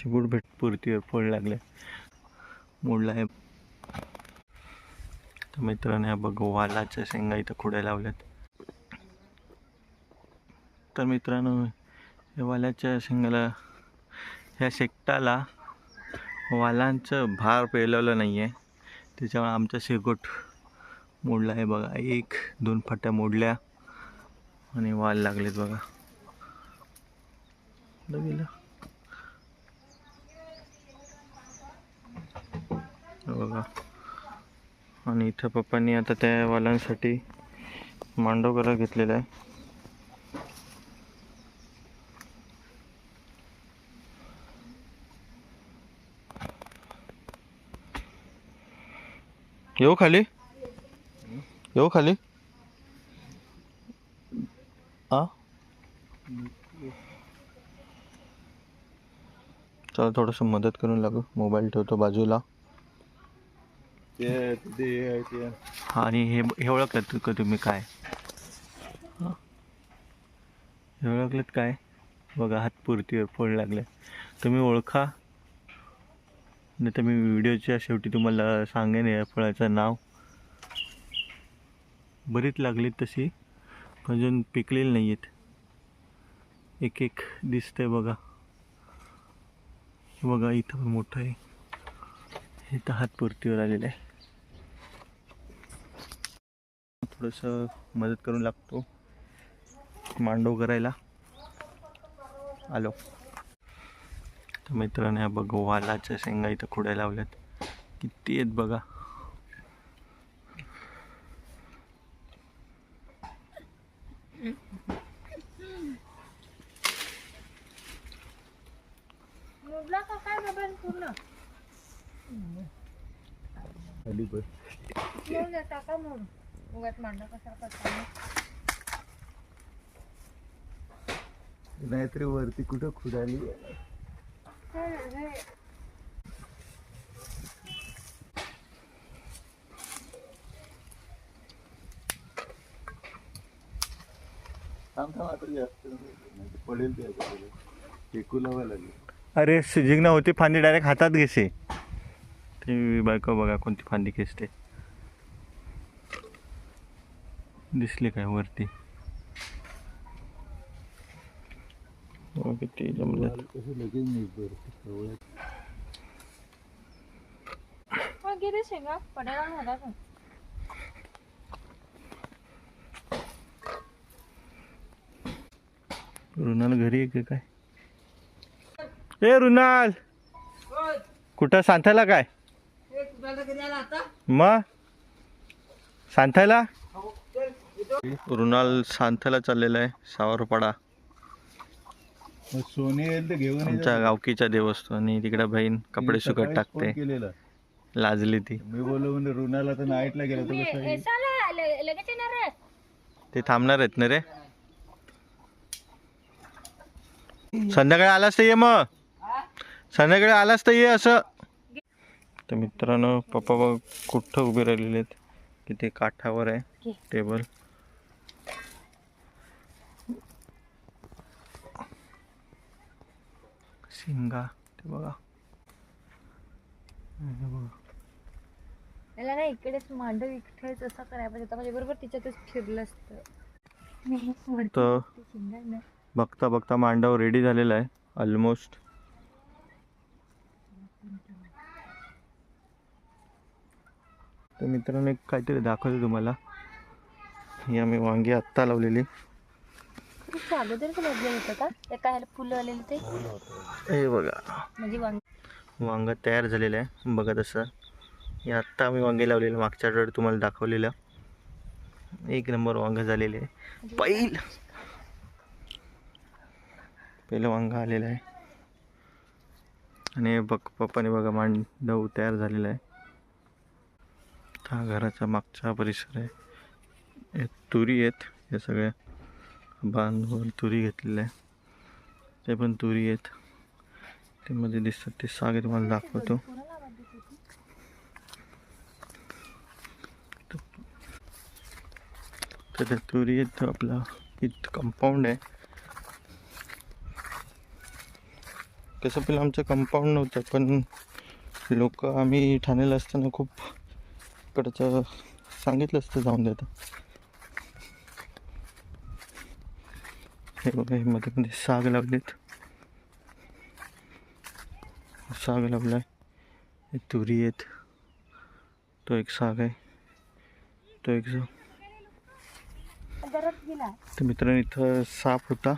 चिबूड भेटपुरतीवर फळ लागले. मोडला आहे. तर मित्रांनो ह्या बघ वालाच्या शेंगा इथं खुड्या लावल्यात. तर मित्रांनो या वालाच्या शेंगाला ह्या शेकटाला वालांचं भार पेलवलं नाही आहे त्याच्यामुळे आमचा शेकोट मोडला आहे बघा. एक दोन फाट्या मोडल्या आणि वाल लागलेत बघा. गेलं बघा. आणि इथं पप्पांनी आता त्या वालांसाठी मांडव घेतलेला आहे. येऊ खाली? येऊ खाली? आ? चला थोडंसं मदत करून लागू. मोबाईल ठेवतो बाजूला. ते ते आणि हे हे ओळखलं का तुम्ही काय? हे? ओळखलेत काय? बघा हातपुरतीवर फळ लागले. तुम्ही ओळखा. नाही तर मी व्हिडिओच्या शेवटी तुम्हाला सांगेन या फळाचं नाव. बरीच लागलीत तशी अजून पिकलेली नाही आहेत एक एक दिसतंय बघा. बघा इथं पण मोठं आहे. हे तर हातपुरतीवर आलेलं आहे. थोडंसं मदत करून लागतो. मांडव करायला. आलो. तर मित्रांनो बघ वालाच्या शेंगा इथं खुड्या लावल्यात. किती आहेत बघा. उगाच मांडा कसा नाहीतरी वरती कुठं खुदाली? थांब थांब आता जास्त नाही तर पडेल ते आता पडेल. टेकू लावा लागेल. अरे सिजिंग होती फांदी डायरेक्ट हातात घेसे ते बायको बघा कोणती फांदी खेचते. दिसली काय वरती? बघा किती गेले शेंगा पडायला का रुणाल घरी आहे का काय? ए रुणाल! कुठं? सांथायला काय? मग? सांथायला? रुणाल सांथायला चाललेला आहे सावरपाडा. सोने घेऊन आमच्या. गावकीच्या देवस्थान आणि तिकडे बहीण कपडे सकाळीच टाकते. लाजली ती. मी बोललो म्हणजे रुणाला तर नाईटला गेला तर ते थांबणार आहेत ना रे? संध्याकाळी आलास तर ये मग. संध्याकाळी आलास तर ये असं. तर मित्रांनो पप्पा बघ कुठं उभे राहिलेले आहेत. की ते काठावर आहे. टेबल. शिंगा ते बघा हे बघा याला नाही इकडेच मांडव इकडेच असं करायला पाहिजे होतं. म्हणजे बरोबर तिच्यातच फिरलं असतं तर ना. बघता बघता मांडव रेडी झालेला आहे. ऑलमोस्ट तर मित्रांनो एक काहीतरी दाखवतो तुम्हाला. ही आम्ही वांगी आत्ता लावलेली. खरंच ते अगोदर का लावलं होतं. का ते काय ह्याला फुलं आलेले ते? हे बघा. म्हणजे वांग वांग तयार झालेलं आहे. बघा तसं. हे आत्ता आम्ही वांगे लावलेलं. मागच्या आठवड्यात तुम्हाला दाखवलेलं. एक नंबर वांग झालेले आहे. पहिल पहिलं वांग आलेलं आहे. आणि हे बघ पप्पाने बघा मांडव तयार झालेला आहे. हा घराचा मागचा परिसर आहे. हे तुरी आहेत या सगळ्या बांधून तुरी घेतलेल्या आहे. ते पण तुरी आहेत. ते मध्ये दिसतात ते सागे तुम्हाला दाखवतो. तर त्या तुरी आहेत आपला इथं कंपाऊंड आहे. कसं पहिलं आमचं कंपाऊंड नव्हतं पण लोक आम्ही ठाण्याला असताना खूप इकडचं सांगितलं असतं जाऊन देतं. हे बघा हे मध्ये मध्ये साग लावलेत साग लावलाय आहे तुरी आहेत. तो एक साग आहे. तो एक तर मित्रांनो इथं साप होता.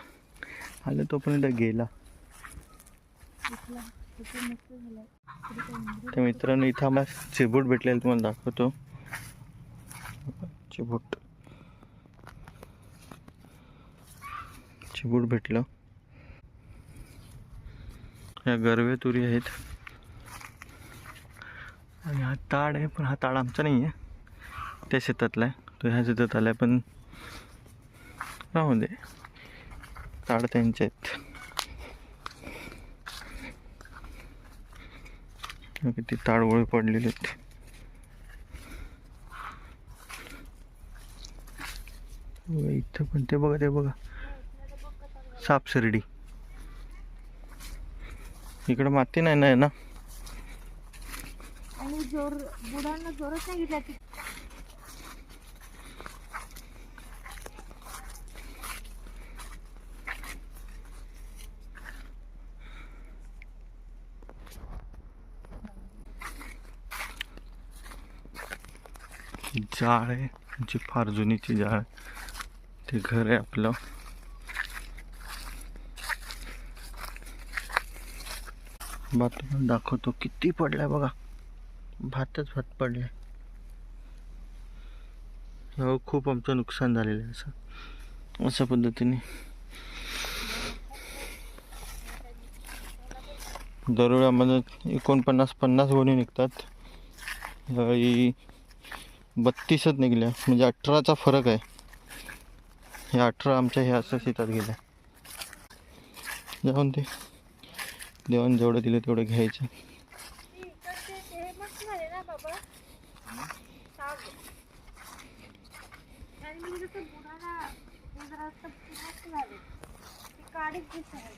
आलं तो पण इथं गेला. तर मित्रांनो इथं आम्हाला चिबूट भेटलेलं तुम्हाला दाखवतो. चिबूट. चिबूट भेटलं. या गरवे तुरी आहेत. आणि हा ताड आहे पण हा ताड आमचा नाही आहे त्या शेतातला आहे. तो ह्या शेतात आला पण राहू दे. ताड त्यांचे आहेत. हे किती ताडगोळी पडलेले आहेत. इथं पण ते बघा ते बघा. साप शिर्डी. इकडं माती नाही ना आणि जोर बुडांना जोरच नाही घेतला जाळ आहे जी फार जुनीची जाळ आहे. ते घर आहे आपलं. भात दाखवतो. किती पडलाय बघा. भातच भात पडलाय. हो खूप आमचं नुकसान झालेलं आहे असं. अशा पद्धतीने. दरोड्यामध्ये एकोणपन्नास पन्नास गोणी निघतात. यावेळी बत्तीसच निघल्या. म्हणजे अठराचा फरक आहे. हे अठरा आमच्या ह्या असं शेतात गेल्या जाऊन ते देवान जेवढं दिलं तेवढं घ्यायचं. हे बघा काय ना तिकडं साग आणि मी जसं बुडाला हे जरा असं मस्त झाले ते काडीच दिसत आहे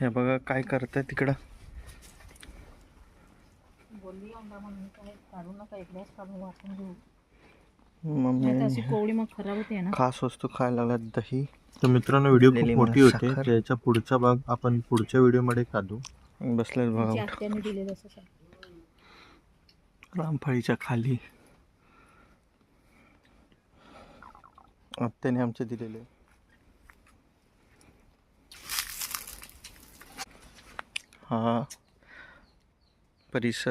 हे बघा काय करताय तिकडं बोलली आमदा म्हणून काय काढू नका एकदाच काढून वाचून घेऊ. मम्मी अशी कोवळी मग खराब होते ना. खास वस्तू खायला लागला दही तर मित्रांनो व्हिडिओ लेली खूप मोठी मला होते. साखर. त्याचा पुढचा भाग आपण पुढच्या व्हिडिओमध्ये काढू बसलेत जी बघा आत्याने दिलेलं असं रामफळीच्या खाली. आत्याने आमचे दिलेले. हा. परिसर.